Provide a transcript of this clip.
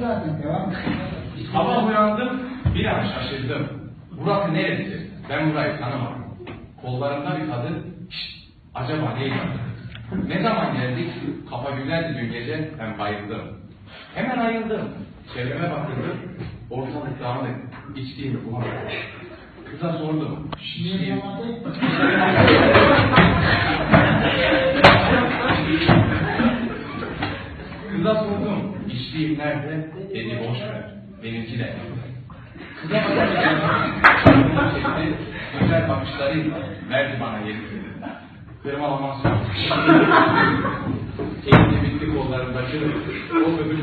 zaten devam et. Sabah uyandım, bir an şaşırdım. Burası neresi? Ben burayı tanımadım. Kollarımda bir kadın, "Şşt, acaba neydi? Ne zaman geldik? Kafa güzeldi dün gece, ben bayıldım. Hemen ayıldım. Çevreme bakındım, ortalık dağınık, içtiğimi bulamadım. Kıza sordum. Niye Kıza sordum, içtiğim nerede? Dedi boş ver, benimki de. Kıza bakınca bakışlarıyla verdi bana yerini. Kırmalaması yok. Eğitim bitti kollarındaki, o öbür